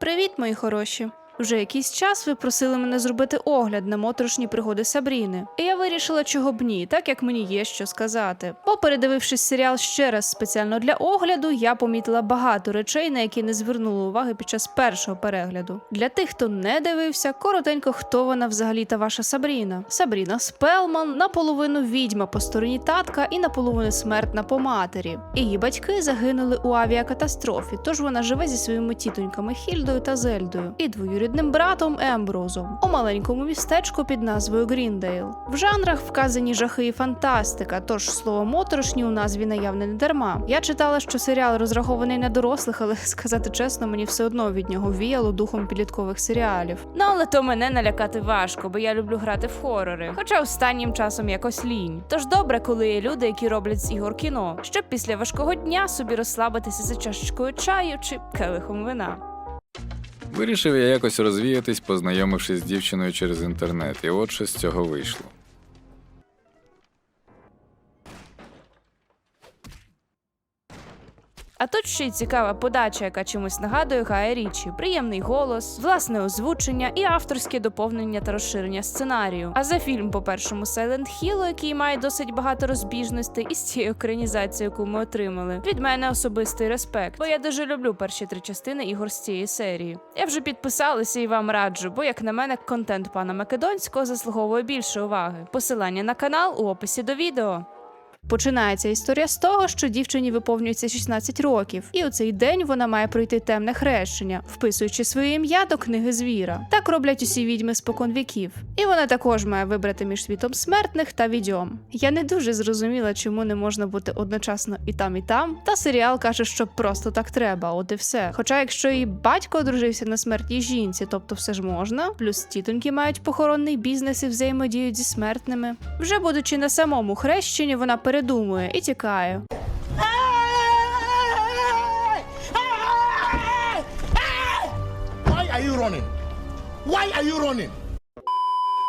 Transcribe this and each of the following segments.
Привіт, мої хороші! Вже якийсь час ви просили мене зробити огляд на моторошні пригоди Сабріни, і я вирішила, чого б ні, так як мені є що сказати. Бо передивившись серіал ще раз спеціально для огляду, я помітила багато речей, на які не звернула уваги під час першого перегляду. Для тих, хто не дивився, коротенько, хто вона взагалі та ваша Сабріна. Сабріна Спелман наполовину відьма по стороні татка і наполовину смертна по матері. Її батьки загинули у авіакатастрофі, тож вона живе зі своїми тітоньками Хільдою та Зельдою і двоюрідним братом Емброзом у маленькому містечку під назвою Гріндейл. В жанрах вказані жахи і фантастика, тож слово моторошні у назві наявне не дарма. Я читала, що серіал розрахований на дорослих, але сказати чесно, мені все одно від нього віяло духом підліткових серіалів. Ну але то мене налякати важко, бо я люблю грати в хорори. Хоча останнім часом якось лінь. Тож добре, коли є люди, які роблять з ігор кіно, щоб після важкого дня собі розслабитися за чашечкою чаю чи келихом вина. Вирішив я якось розвіятись, познайомившись з дівчиною через інтернет, і от що з цього вийшло. А тут ще й цікава подача, яка чимось нагадує Гая Річі, приємний голос, власне озвучення і авторське доповнення та розширення сценарію. А за фільм по першому Silent Hill, який має досить багато розбіжностей, із цією екранізацією, яку ми отримали, від мене особистий респект, бо я дуже люблю перші три частини ігор з цієї серії. Я вже підписалася і вам раджу, бо як на мене, контент пана Македонського заслуговує більше уваги. Посилання на канал у описі до відео. Починається історія з того, що дівчині виповнюється 16 років, і у цей день вона має пройти темне хрещення, вписуючи своє ім'я до книги звіра. Так роблять усі відьми спокон віків. І вона також має вибрати між світом смертних та відьом. Я не дуже зрозуміла, чому не можна бути одночасно і там, і там. Та серіал каже, що просто так треба, от і все. Хоча, якщо її батько одружився на смертній жінці, тобто все ж можна, плюс тітоньки мають похоронний бізнес і взаємодіють зі смертними. Вже будучи на самому хрещенні, вона передумує і тікає. Why are you running? Why are you running?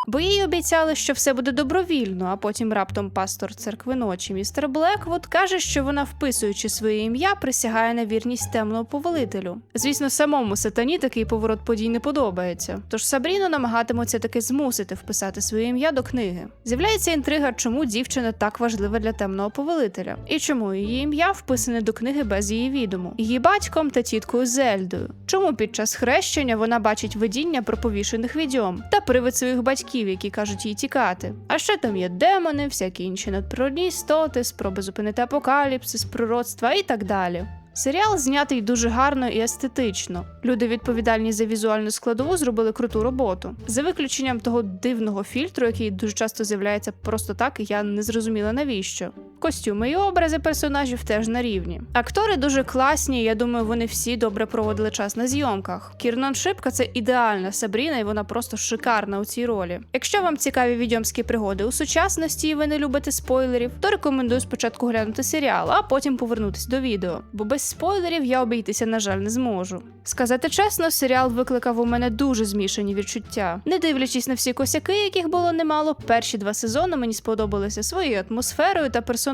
Бо їй обіцяли, що все буде добровільно, а потім раптом пастор церкви ночі містер Блеквуд каже, що вона, вписуючи своє ім'я, присягає на вірність темного повелителю. Звісно, самому сатані такий поворот подій не подобається. Тож Сабріну намагатимуться таки змусити вписати своє ім'я до книги. З'являється інтрига, чому дівчина так важлива для темного повелителя, і чому її ім'я вписане до книги без її відому, її батьком та тіткою Зельдою. Чому під час хрещення вона бачить видіння про повішених відьом та привид своїх батьків, які кажуть їй тікати. А ще там є демони, всякі інші надприродні істоти, спроби зупинити апокаліпсис, пророцтва і так далі. Серіал знятий дуже гарно і естетично. Люди, відповідальні за візуальну складову, зробили круту роботу. За виключенням того дивного фільтру, який дуже часто з'являється просто так, і я не зрозуміла навіщо. Костюми і образи персонажів теж на рівні. Актори дуже класні. Я думаю, вони всі добре проводили час на зйомках. Кірнан Шипка це ідеальна Сабріна, і вона просто шикарна у цій ролі. Якщо вам цікаві відьомські пригоди у сучасності, і ви не любите спойлерів, то рекомендую спочатку глянути серіал, а потім повернутись до відео. Бо без спойлерів я обійтися, на жаль, не зможу. Сказати чесно, серіал викликав у мене дуже змішані відчуття. Не дивлячись на всі косяки, яких було немало, перші два сезони мені сподобалися своєю атмосферою та персонажами.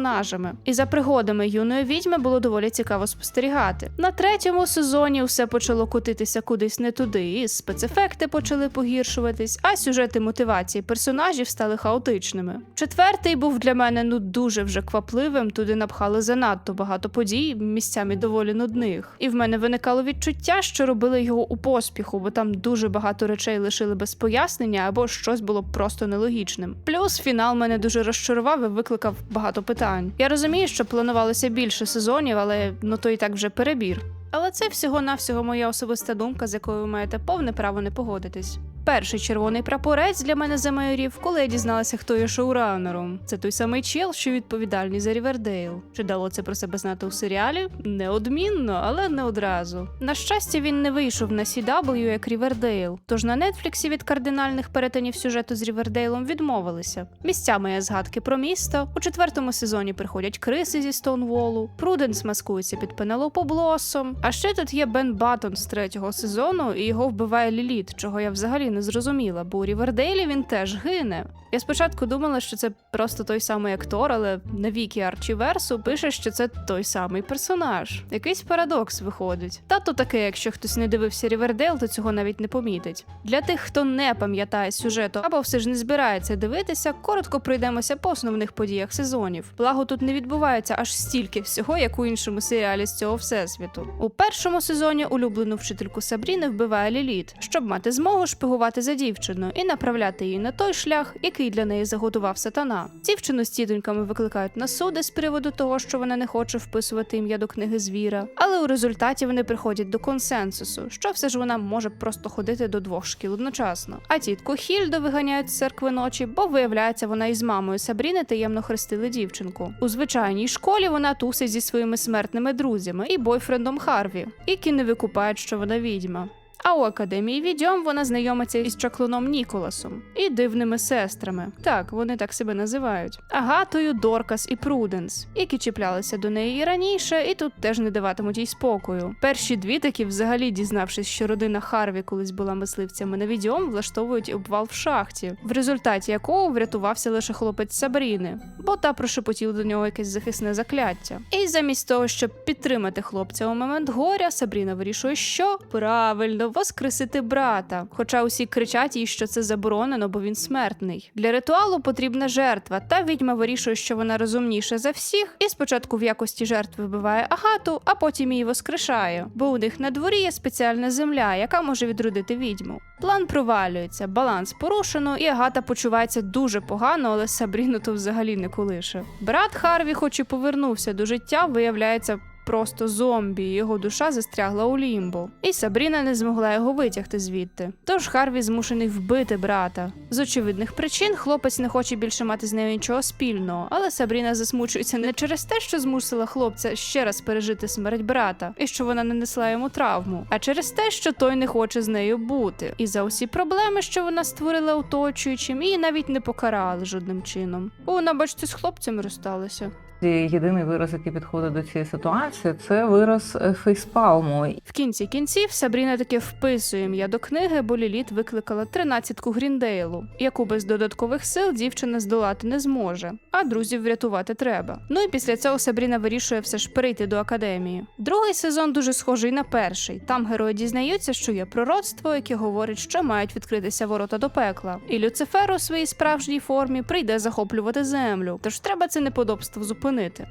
І за пригодами юної відьми було доволі цікаво спостерігати. На третьому сезоні все почало кутитися кудись не туди, і спецефекти почали погіршуватись, а сюжети мотивації персонажів стали хаотичними. Четвертий був для мене ну дуже вже квапливим. Туди напхали занадто багато подій, місцями доволі нудних. І в мене виникало відчуття, що робили його у поспіху, бо там дуже багато речей лишили без пояснення або щось було просто нелогічним. Плюс фінал мене дуже розчарував і викликав багато питань. Я розумію, що планувалося більше сезонів, але ну то і так вже перебір. Але це всього-навсього моя особиста думка, з якою ви маєте повне право не погодитись. Перший червоний прапорець для мене замайорів, коли я дізналася, хто є шоуранером. Це той самий чел, що відповідальний за Рівердейл. Чи дало це про себе знати у серіалі? Неодмінно, але не одразу. На щастя, він не вийшов на CW, як Рівердейл. Тож на Нетфліксі від кардинальних перетинів сюжету з Рівердейлом відмовилися. Місцями є згадки про місто. У четвертому сезоні приходять криси зі Стоунволу. Пруденс маскується під Пенелопу Блоссом. А ще тут є Бен Баттон з третього сезону, і його вбиває Ліліт, чого я взагалі не не зрозуміла, бо у Рівердейлі він теж гине. Я спочатку думала, що це просто той самий актор, але на вікі Арчіверсу пише, що це той самий персонаж. Якийсь парадокс виходить. Та то таке, якщо хтось не дивився Рівердейл, то цього навіть не помітить. Для тих, хто не пам'ятає сюжету або все ж не збирається дивитися, коротко пройдемося по основних подіях сезонів. Благо тут не відбувається аж стільки всього, як у іншому серіалі з цього всесвіту. У першому сезоні улюблену вчительку Сабріни вбиває Ліліт, щоб мати змогу шпигувати за дівчиною і направляти її на той шлях, який для неї заготував сатана. Дівчину з тітоньками викликають на суди з приводу того, що вона не хоче вписувати ім'я до книги звіра. Але у результаті вони приходять до консенсусу, що все ж вона може просто ходити до двох шкіл одночасно. А тітку Хільду виганяють з церкви ночі, бо виявляється, вона із мамою Сабріни таємно хрестили дівчинку. У звичайній школі вона тусить зі своїми смертними друзями і бойфрендом Харві, які не викупають, що вона відьма. А у академії відьом вона знайомиться із чаклуном Ніколасом і дивними сестрами. Так, вони так себе називають. Агатою, Доркас і Пруденс, які чіплялися до неї і раніше, і тут теж не даватимуть їй спокою. Перші дві такі, взагалі, дізнавшись, що родина Харві колись була мисливцями на відьом, влаштовують обвал в шахті, в результаті якого врятувався лише хлопець Сабріни, бо та прошепотіла до нього якесь захисне закляття. І замість того, щоб підтримати хлопця у момент горя, Сабріна вирішує, що правильно воскресити брата. Хоча усі кричать їй, що це заборонено, бо він смертний. Для ритуалу потрібна жертва, та відьма вирішує, що вона розумніша за всіх, і спочатку в якості жертви вбиває агату, а потім її воскрешає, бо у них на дворі є спеціальна земля, яка може відродити відьму. План провалюється, баланс порушено, і Агата почувається дуже погано, але Сабріну то взагалі не колише. Брат Харві, хоч і повернувся до життя, виявляється. Просто зомбі, і його душа застрягла у лімбо, і Сабріна не змогла його витягти звідти. Тож Харві змушений вбити брата. З очевидних причин хлопець не хоче більше мати з нею нічого спільного, але Сабріна засмучується не через те, що змусила хлопця ще раз пережити смерть брата, і що вона нанесла йому травму, а через те, що той не хоче з нею бути. І за усі проблеми, що вона створила оточуючим, її навіть не покарали жодним чином. Бо вона, бачите, з хлопцем розсталася. Єдиний вираз, який підходить до цієї ситуації, це вираз е, фейспалму. В кінці кінців Сабріна таки вписує ім'я до книги, бо Ліліт викликала тринадцятку Гріндейлу, яку без додаткових сил дівчина здолати не зможе, а друзів врятувати треба. Ну і після цього Сабріна вирішує все ж перейти до академії. Другий сезон дуже схожий на перший. Там герої дізнаються, що є пророцтво, яке говорить, що мають відкритися ворота до пекла. І Люцифер у своїй справжній формі прийде захоплювати землю. Тож треба це неподобство зупинити.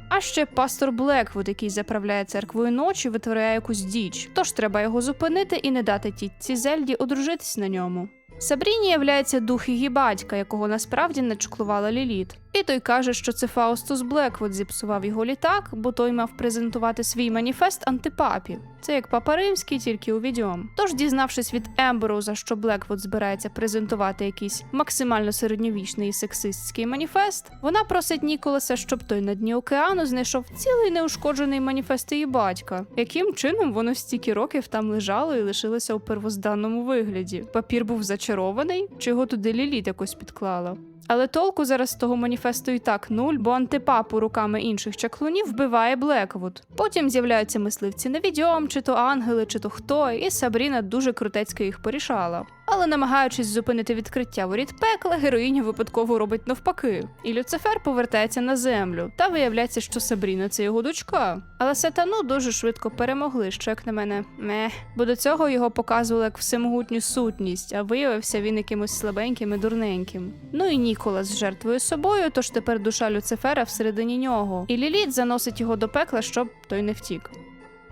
А ще пастор Блеквуд, який заправляє церквою ночі, витворяє якусь діч. Тож треба його зупинити і не дати тітці Зельді одружитись на ньому. Сабріні являється дух її батька, якого насправді начуклувала Ліліт. І той каже, що це Фаустус Блеквуд зіпсував його літак, бо той мав презентувати свій маніфест антипапі. Це як папа римський, тільки у відьом. Тож, дізнавшись від Емброуза, що Блеквуд збирається презентувати якийсь максимально середньовічний і сексистський маніфест, вона просить Ніколаса, щоб той на дні океану знайшов цілий неушкоджений маніфест її батька. Яким чином воно стільки років там лежало і лишилося у первозданному вигляді? Папір був зачарований, чи його туди ліліт якось підклала? Але толку зараз з того маніфесту і так нуль, бо антипапу руками інших чаклунів вбиває Блеквуд. Потім з'являються мисливці на відьом, чи то ангели, чи то хто, і Сабріна дуже крутецько їх порішала. Але намагаючись зупинити відкриття воріт пекла, героїня випадково робить навпаки. І Люцифер повертається на землю, та виявляється, що Сабріна це його дочка. Але сатану дуже швидко перемогли, що як на мене, мeh. Бо до цього його показували як всемогутню сутність, а виявився він якимось слабеньким і дурненьким. Ну і Ніколас жертвує собою, тож тепер душа Люцифера всередині нього. І Ліліт заносить його до пекла, щоб той не втік.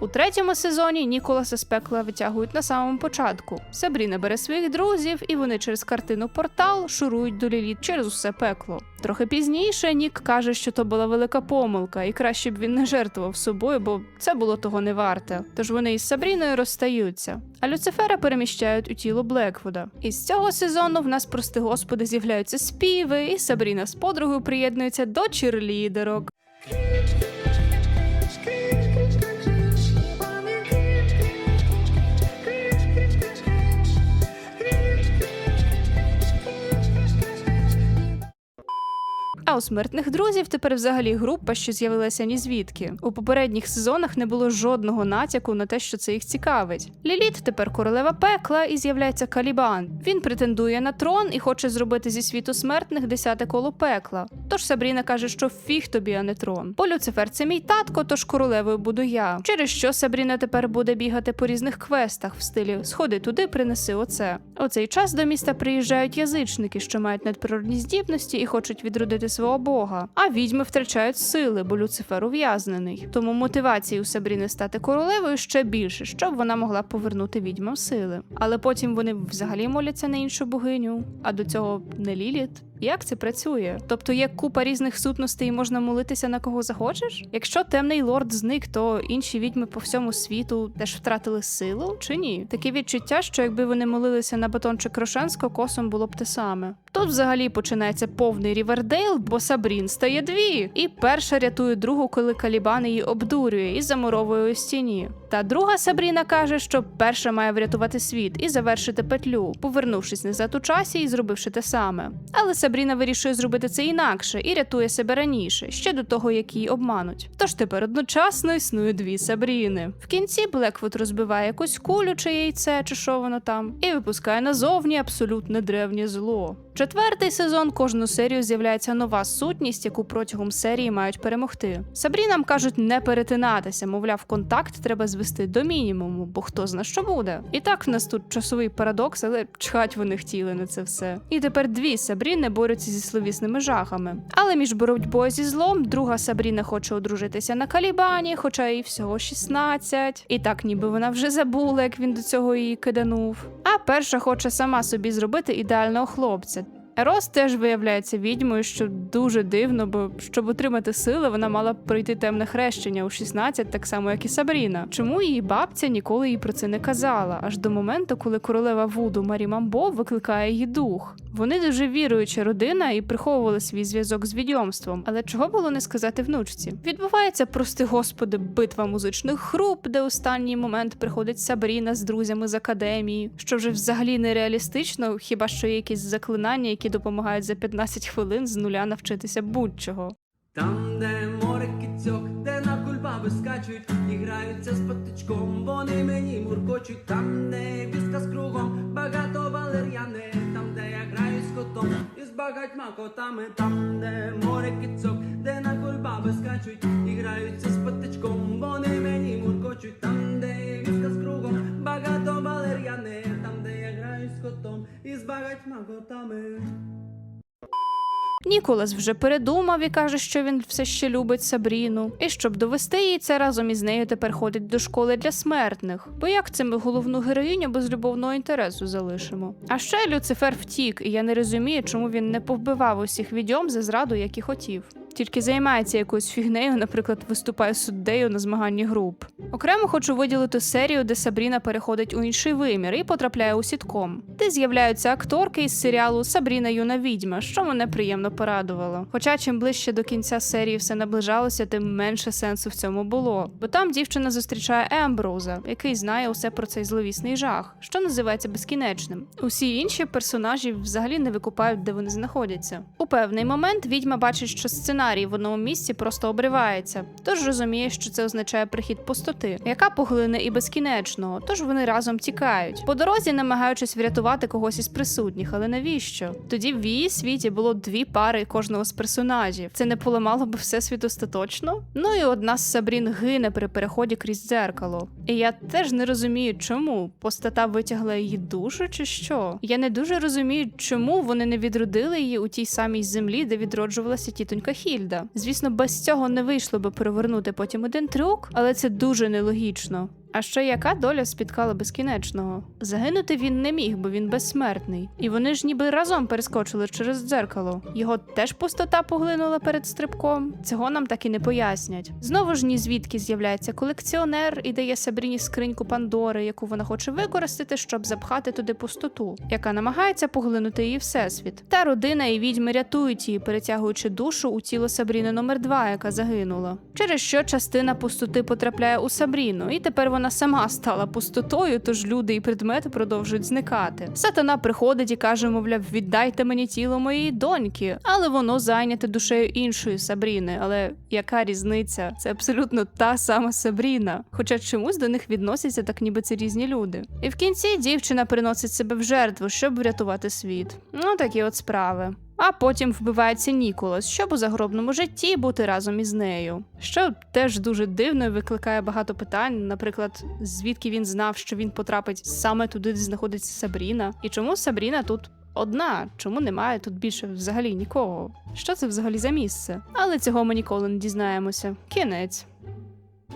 У третьому сезоні Ніколаса з пекла витягують на самому початку. Сабріна бере своїх друзів, і вони через картину портал шурують до Ліліт через усе пекло. Трохи пізніше Нік каже, що то була велика помилка, і краще б він не жертвував собою, бо це було того не варте. Тож вони із Сабріною розстаються. А Люцифера переміщають у тіло Блеквуда. І з цього сезону в нас, прости господи, з'являються співи, і Сабріна з подругою приєднується до чирлідерок. У смертних друзів тепер взагалі група, що з'явилася ні звідки. У попередніх сезонах не було жодного натяку на те, що це їх цікавить. Ліліт тепер королева пекла і з'являється Калібан. Він претендує на трон і хоче зробити зі світу смертних десяте коло пекла. Тож Сабріна каже, що фіг тобі, а не трон. Бо Люцифер це мій татко, тож королевою буду я. Через що Сабріна тепер буде бігати по різних квестах в стилі Сходи туди, принеси оце. У цей час до міста приїжджають язичники, що мають надприродні здібності і хочуть відродити свого бога. А відьми втрачають сили, бо Люцифер ув'язнений. Тому мотивації у Сабріни стати королевою ще більше, щоб вона могла повернути відьмам сили. Але потім вони взагалі моляться на іншу богиню, а до цього не Ліліт. Як це працює? Тобто є купа різних сутностей і можна молитися на кого захочеш? Якщо темний лорд зник, то інші відьми по всьому світу теж втратили силу чи ні? Таке відчуття, що якби вони молилися на батончик Рошенського, косом було б те саме. Тут взагалі починається повний Рівердейл, бо Сабрін стає дві. І перша рятує другу, коли Калібан її обдурює і замуровує у стіні. Та друга Сабріна каже, що перша має врятувати світ і завершити петлю, повернувшись назад у часі і зробивши те саме. Але Сабріна вирішує зробити це інакше і рятує себе раніше, ще до того, як її обмануть. Тож тепер одночасно існує дві Сабріни. В кінці Блеквуд розбиває якусь кулю чи яйце, чи що воно там, і випускає назовні абсолютне древнє зло. Четвертий сезон кожну серію з'являється нова сутність, яку протягом серії мають перемогти. Сабрінам кажуть не перетинатися, мовляв, контакт треба звести до мінімуму, бо хто зна що буде. І так в нас тут часовий парадокс, але чхать вони хотіли на це все. І тепер дві Сабріни борються зі словісними жахами. Але між боротьбою зі злом друга Сабріна хоче одружитися на Калібані, хоча їй всього 16. І так, ніби вона вже забула, як він до цього її киданув. А перша хоче сама собі зробити ідеального хлопця. Ерос теж виявляється відьмою, що дуже дивно, бо щоб отримати сили, вона мала б пройти темне хрещення у 16, так само як і Сабріна. Чому її бабця ніколи їй про це не казала, аж до моменту, коли королева Вуду Марі Мамбо викликає її дух. Вони дуже віруюча родина і приховували свій зв'язок з відьомством, але чого було не сказати внучці? Відбувається, прости господи, битва музичних груп, де останній момент приходить Сабріна з друзями з академії, що вже взагалі нереалістично, хіба що є якісь заклинання, які допомагають за 15 хвилин з нуля навчитися будь-чого. Там, де море кицьок, де на кульбаби скачуть і граються з патичком, вони мені муркочуть, там, де віска з кругом, багато валер'яни, там, де я граю з котом і з багатьма котами, там, де море кицьок, де на кульбаби скачуть і граються з патичком, вони мені муркочуть, там, де віска з кругом, багато котом і багатьма. Ніколас вже передумав і каже, що він все ще любить Сабріну. І щоб довести їй це разом із нею тепер ходить до школи для смертних. Бо як це ми головну героїню без любовного інтересу залишимо? А ще Люцифер втік, і я не розумію, чому він не повбивав усіх відьом за зраду, які хотів. Тільки займається якоюсь фігнею, наприклад, виступає суддею на змаганні груп. Окремо хочу виділити серію, де Сабріна переходить у інший вимір і потрапляє у сітком. Де з'являються акторки із серіалу Сабріна юна відьма, що мене приємно порадувало. Хоча чим ближче до кінця серії все наближалося, тим менше сенсу в цьому було. Бо там дівчина зустрічає Емброуза, який знає усе про цей зловісний жах, що називається безкінечним. Усі інші персонажі взагалі не викупають, де вони знаходяться. У певний момент відьма бачить, що сценарій в одному місці просто обривається, тож розуміє, що це означає прихід пустоти, яка поглине і безкінечного, тож вони разом тікають. По дорозі намагаючись врятувати когось із присутніх, але навіщо? Тоді в її світі було дві пари кожного з персонажів. Це не поламало б всесвіт остаточно? Ну і одна з Сабрін гине при переході крізь дзеркало. І я теж не розумію, чому постата витягла її душу, чи що. Я не дуже розумію, чому вони не відродили її у тій самій землі, де відроджувалася тітонька Хільда. Звісно, без цього не вийшло би перевернути потім один трюк, але це дуже нелогічно. А ще яка доля спіткала безкінечного? Загинути він не міг, бо він безсмертний. І вони ж ніби разом перескочили через дзеркало. Його теж пустота поглинула перед стрибком. Цього нам так і не пояснять. Знову ж ні звідки з'являється колекціонер і дає Сабріні скриньку Пандори, яку вона хоче використати, щоб запхати туди пустоту, яка намагається поглинути її всесвіт. Та родина і відьми рятують її, перетягуючи душу у тіло Сабріни номер 2 яка загинула. Через що частина пустоти потрапляє у Сабріну, і тепер вона вона сама стала пустотою, тож люди і предмети продовжують зникати. Сатана приходить і каже, мовляв, віддайте мені тіло моєї доньки, але воно зайняте душею іншої Сабріни. Але яка різниця? Це абсолютно та сама Сабріна. Хоча чомусь до них відносяться так, ніби це різні люди. І в кінці дівчина приносить себе в жертву, щоб врятувати світ. Ну такі от справи. А потім вбивається Ніколас, щоб у загробному житті бути разом із нею. Що теж дуже дивно і викликає багато питань. Наприклад, звідки він знав, що він потрапить саме туди, де знаходиться Сабріна, і чому Сабріна тут одна? Чому немає тут більше взагалі нікого? Що це взагалі за місце? Але цього ми ніколи не дізнаємося. Кінець.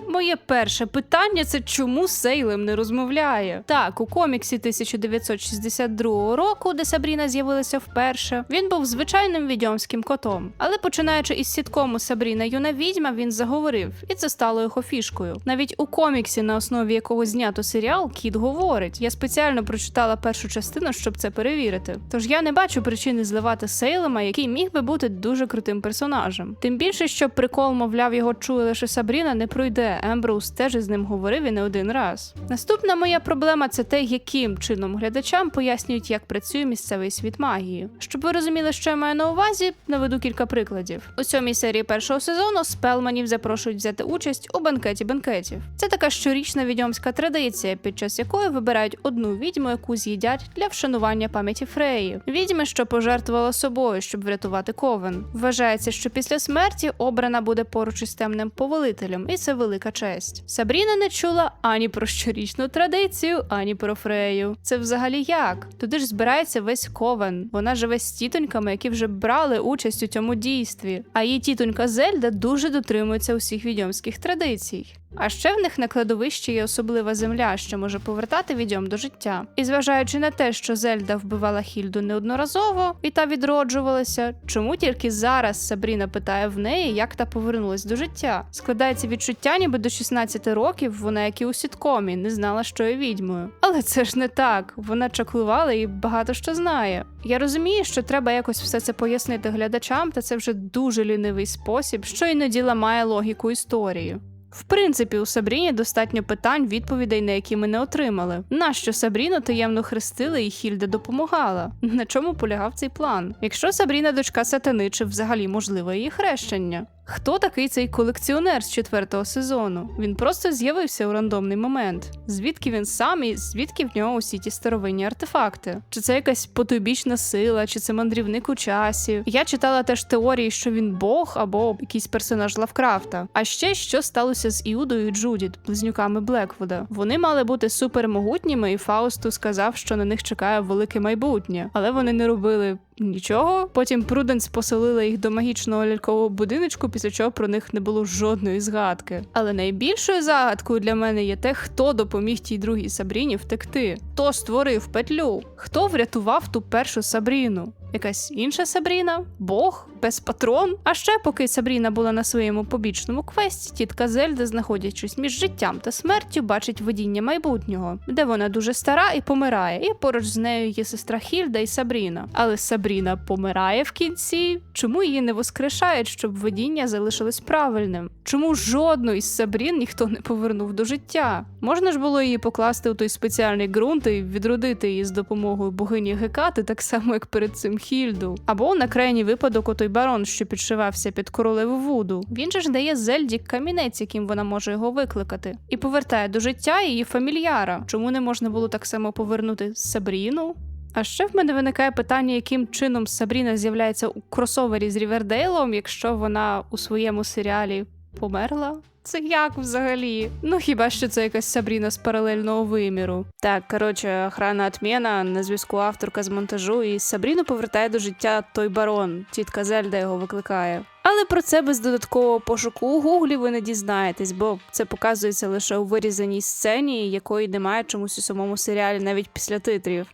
Моє перше питання це чому Сейлем не розмовляє? Так, у коміксі 1962 року, де Сабріна з'явилася вперше, він був звичайним відьомським котом. Але починаючи із сіткому Сабріна юна відьма, він заговорив, і це стало його фішкою. Навіть у коміксі, на основі якого знято серіал, кіт говорить. Я спеціально прочитала першу частину, щоб це перевірити. Тож я не бачу причини зливати Сейлема, який міг би бути дуже крутим персонажем. Тим більше, що прикол, мовляв, його чує лише Сабріна, не пройде. Емброуз теж із ним говорив і не один раз. Наступна моя проблема це те, яким чином глядачам пояснюють, як працює місцевий світ магії. Щоб ви розуміли, що я маю на увазі, наведу кілька прикладів. У сьомій серії першого сезону спелманів запрошують взяти участь у банкеті банкетів. Це така щорічна відьомська традиція, під час якої вибирають одну відьму, яку з'їдять для вшанування пам'яті Фреї. Відьми, що пожертвувала собою, щоб врятувати ковен. Вважається, що після смерті обрана буде поруч із темним повелителем, і це велика честь. Сабріна не чула ані про щорічну традицію, ані про Фрею. Це взагалі як? Туди ж збирається весь ковен. Вона живе з тітоньками, які вже брали участь у цьому дійстві. А її тітонька Зельда дуже дотримується усіх відьомських традицій. А ще в них на кладовищі є особлива земля, що може повертати відьом до життя. І зважаючи на те, що Зельда вбивала Хільду неодноразово і та відроджувалася, чому тільки зараз Сабріна питає в неї, як та повернулась до життя? Складається відчуття, ніби до 16 років вона, як і у сіткомі, не знала, що є відьмою. Але це ж не так. Вона чаклувала і багато що знає. Я розумію, що треба якось все це пояснити глядачам, та це вже дуже лінивий спосіб, що іноді ламає логіку історії. В принципі, у Сабріні достатньо питань, відповідей, на які ми не отримали. Нащо Сабріну таємно хрестили і Хільда допомагала? На чому полягав цей план? Якщо Сабріна дочка сатани, чи взагалі можливе її хрещення? Хто такий цей колекціонер з четвертого сезону? Він просто з'явився у рандомний момент. Звідки він сам і звідки в нього усі ті старовинні артефакти? Чи це якась потойбічна сила, чи це мандрівник у часі? Я читала теж теорії, що він Бог або якийсь персонаж Лавкрафта. А ще що сталося з Іудою і Джудіт, близнюками Блеквуда. Вони мали бути супермогутніми, і Фаусту сказав, що на них чекає велике майбутнє, але вони не робили. Нічого. Потім Пруденс поселила їх до магічного лялькового будиночку, після чого про них не було жодної згадки. Але найбільшою загадкою для мене є те, хто допоміг тій другій Сабріні втекти, хто створив петлю, хто врятував ту першу Сабріну. Якась інша Сабріна, Бог, без патрон. А ще, поки Сабріна була на своєму побічному квесті, тітка Зельда, знаходячись між життям та смертю, бачить видіння майбутнього, де вона дуже стара і помирає, і поруч з нею є сестра Хільда і Сабріна. Але Сабріна помирає в кінці. Чому її не воскрешають, щоб видіння залишилось правильним? Чому жодну із Сабрін ніхто не повернув до життя? Можна ж було її покласти у той спеціальний ґрунт і відродити її з допомогою богині Гекати, так само як перед цим Хільду. Або на крайній випадок отой барон, що підшивався під королеву Вуду. Він же ж дає Зельді камінець, яким вона може його викликати, і повертає до життя її фамільяра. Чому не можна було так само повернути Сабріну? А ще в мене виникає питання, яким чином Сабріна з'являється у кросовері з Рівердейлом, якщо вона у своєму серіалі померла. Це як взагалі? Ну хіба що це якась Сабріна з паралельного виміру? Так, коротше, охрана отмена, на зв'язку авторка з монтажу, і Сабріну повертає до життя той барон, тітка Зельда його викликає. Але про це без додаткового пошуку у гуглі ви не дізнаєтесь, бо це показується лише у вирізаній сцені, якої немає чомусь у самому серіалі навіть після титрів.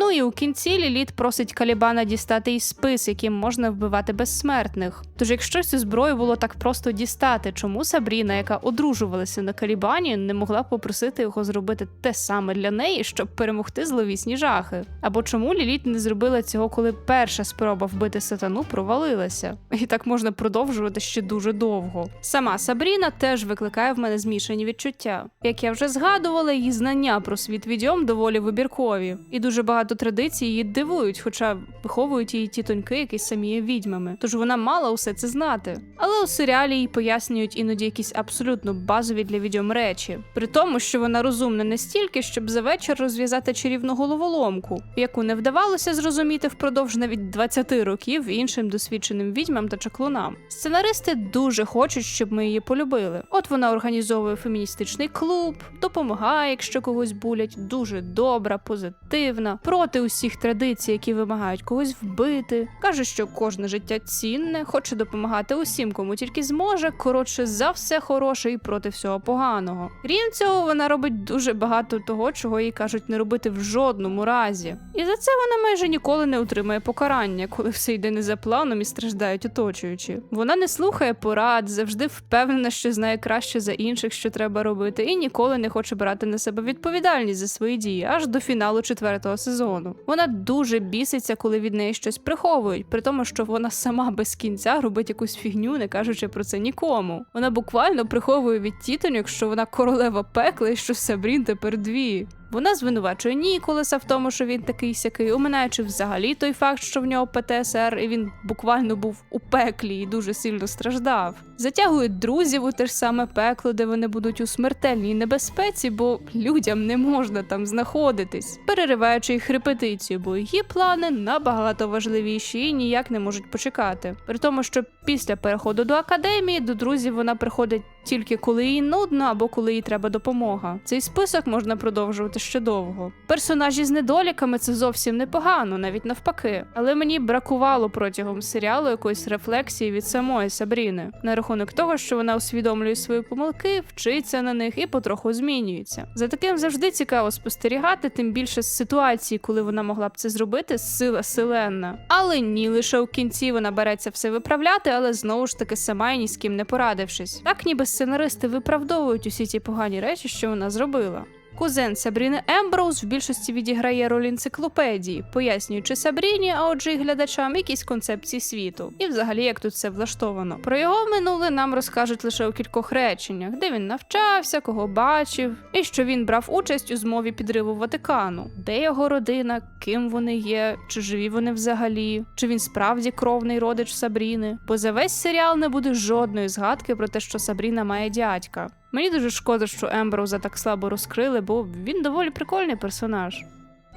Ну і у кінці Ліліт просить Калібана дістати й спис, яким можна вбивати безсмертних. Тож, якщо цю зброю було так просто дістати, чому Сабріна, яка одружувалася на Калібані, не могла попросити його зробити те саме для неї, щоб перемогти зловісні жахи? Або чому Ліліт не зробила цього, коли перша спроба вбити сатану провалилася? І так можна продовжувати ще дуже довго. Сама Сабріна теж викликає в мене змішані відчуття. Як я вже згадувала, її знання про світ відьом доволі вибіркові, і дуже багато традицій її дивують, хоча виховують її тітоньки, які самі є відьмами. Тож вона мала усе це знати. Але у серіалі їй пояснюють іноді якісь абсолютно базові для відьом речі, при тому, що вона розумна настільки, щоб за вечір розв'язати чарівну головоломку, яку не вдавалося зрозуміти впродовж навіть 20 років іншим досвідченим відьмам та чаклунам. Сценаристи дуже хочуть, щоб ми її полюбили. От вона організовує феміністичний клуб, допомагає, якщо когось булять, дуже добра, позитивна, проти усіх традицій, які вимагають когось вбити. каже, що кожне життя цінне, хоче допомагати усім, кому тільки зможе. Коротше, за все хороше і проти всього поганого. Крім цього, вона робить дуже багато того, чого їй кажуть не робити в жодному разі. І за це вона майже ніколи не отримує покарання, коли все йде не за планом і страждають оточуючі. Вона не слухає порад, завжди впевнена, що знає краще за інших, що треба робити, і ніколи не хоче брати на себе відповідальність за свої дії аж до фіналу четвертого сезону. Вона дуже біситься, коли від неї щось приховують, при тому, що вона сама без кінця робить якусь фігню, не кажучи про це нікому. Вона буквально приховує від тітоньок, що вона королева пекла і що Сабрін тепер дві. Вона звинувачує Ніколаса в тому, що він такий сякий, оминаючи взагалі той факт, що в нього ПТСР, і він буквально був у пеклі і дуже сильно страждав. Затягує друзів у те ж саме пекло, де вони будуть у смертельній небезпеці, бо людям не можна там знаходитись, перериваючи їх репетицію, бо її плани набагато важливіші і ніяк не можуть почекати. При тому, що після переходу до академії до друзів вона приходить тільки коли їй нудно або коли їй треба допомога. Цей список можна продовжувати ще довго. Персонажі з недоліками це зовсім непогано, навіть навпаки. Але мені бракувало протягом серіалу якоїсь рефлексії від самої Сабріни на рахунок того, що вона усвідомлює свої помилки, вчиться на них і потроху змінюється. За таким завжди цікаво спостерігати, тим більше з ситуації, коли вона могла б це зробити, сила селенна. Але ні, лише у кінці вона береться все виправляти, але знову ж таки сама і ні з ким не порадившись. Так ніби сценаристи виправдовують усі ті погані речі, що вона зробила. Кузен Сабріни Емброуз в більшості відіграє роль енциклопедії, пояснюючи Сабріні, а отже й глядачам якісь концепції світу, і взагалі як тут все влаштовано. Про його минуле нам розкажуть лише у кількох реченнях, де він навчався, кого бачив, і що він брав участь у змові підриву Ватикану, де його родина, ким вони є, чи живі вони взагалі, чи він справді кровний родич Сабріни. Бо за весь серіал не буде жодної згадки про те, що Сабріна має дядька. Мені дуже шкода, що Емброуза так слабо розкрили, бо він доволі прикольний персонаж.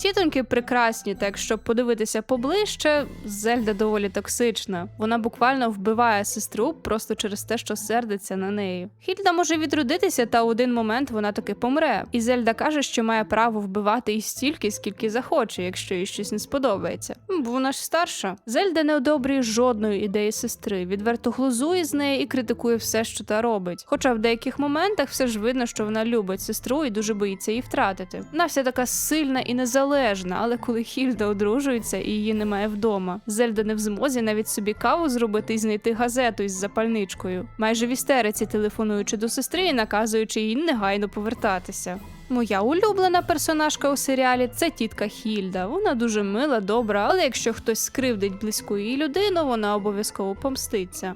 Тітоньки прекрасні, так якщо подивитися поближче, Зельда доволі токсична. Вона буквально вбиває сестру просто через те, що сердиться на неї. Хільда може відродитися, та в один момент вона таки помре. І Зельда каже, що має право вбивати її стільки, скільки захоче, якщо їй щось не сподобається. Вона ж старша. Зельда не одобрює жодної ідеї сестри, відверто глузує з неї і критикує все, що та робить. Хоча в деяких моментах все ж видно, що вона любить сестру і дуже боїться її втратити. Вона вся така сильна і незалежна, але коли Хільда одружується і її немає вдома, Зельда не в змозі навіть собі каву зробити і знайти газету із запальничкою, майже в істериці телефонуючи до сестри і наказуючи їй негайно повертатися. Моя улюблена персонажка у серіалі це тітка Хільда. Вона дуже мила, добра, але якщо хтось скривдить близьку її людину, вона обов'язково помститься.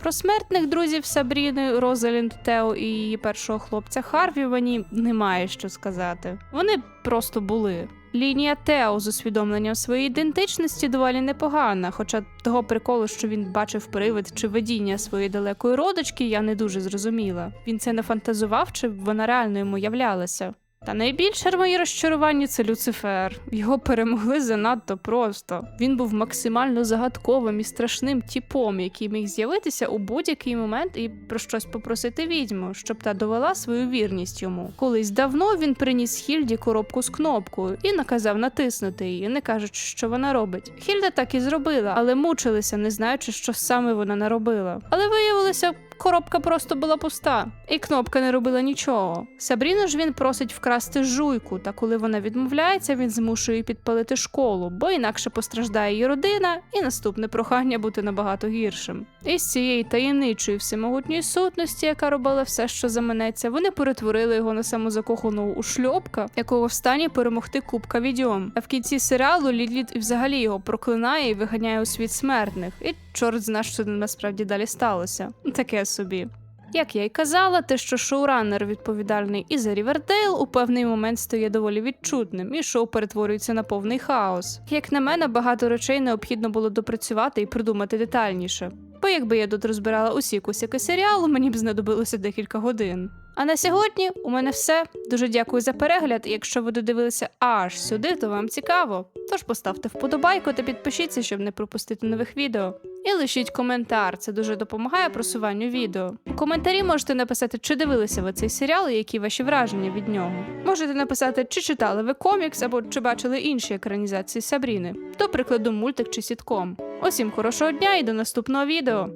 Про смертних друзів Сабріни, Розалінд, Тео і її першого хлопця Харві мені немає що сказати. Вони просто були. Лінія Тео з усвідомленням своєї ідентичності доволі непогана, хоча того приколу, що він бачив привид чи видіння своєї далекої родички, я не дуже зрозуміла. Він це не фантазував, чи вона реально йому являлася. Та найбільше моє розчарування це Люцифер. Його перемогли занадто просто. Він був максимально загадковим і страшним тіпом, який міг з'явитися у будь-який момент і про щось попросити відьму, щоб та довела свою вірність йому. Колись давно він приніс Хільді коробку з кнопкою і наказав натиснути її, не кажучи, що вона робить. Хільда так і зробила, але мучилися, не знаючи, що саме вона наробила. Але виявилося, коробка просто була пуста, і кнопка не робила нічого. Сабріну ж він просить вкрасти жуйку, та коли вона відмовляється, він змушує підпалити школу, бо інакше постраждає її родина, і наступне прохання бути набагато гіршим. І з цієї таємничої всемогутньої сутності, яка робила все, що заманеться, вони перетворили його на самозакоханого ушльопка, якого в стані перемогти кубка відьом. А в кінці серіалу Ліліт взагалі його проклинає і виганяє у світ смертних. І чорт зна, що насправді далі сталося. Таке собі. Як я й казала, те, що шоураннер відповідальний і за Рівердейл, у певний момент стає доволі відчутним, і шоу перетворюється на повний хаос. Як на мене, багато речей необхідно було допрацювати і придумати детальніше. Бо якби я тут розбирала усі кусики серіалу, мені б знадобилося декілька годин. А на сьогодні у мене все. Дуже дякую за перегляд. Якщо ви додивилися аж сюди, то вам цікаво. Тож поставте вподобайку та підпишіться, щоб не пропустити нових відео. І лишіть коментар, це дуже допомагає просуванню відео. У коментарі можете написати, чи дивилися ви цей серіал і які ваші враження від нього. Можете написати, чи читали ви комікс або чи бачили інші екранізації Сабріни, до прикладу, мультик чи сітком. Усім хорошого дня і до наступного відео.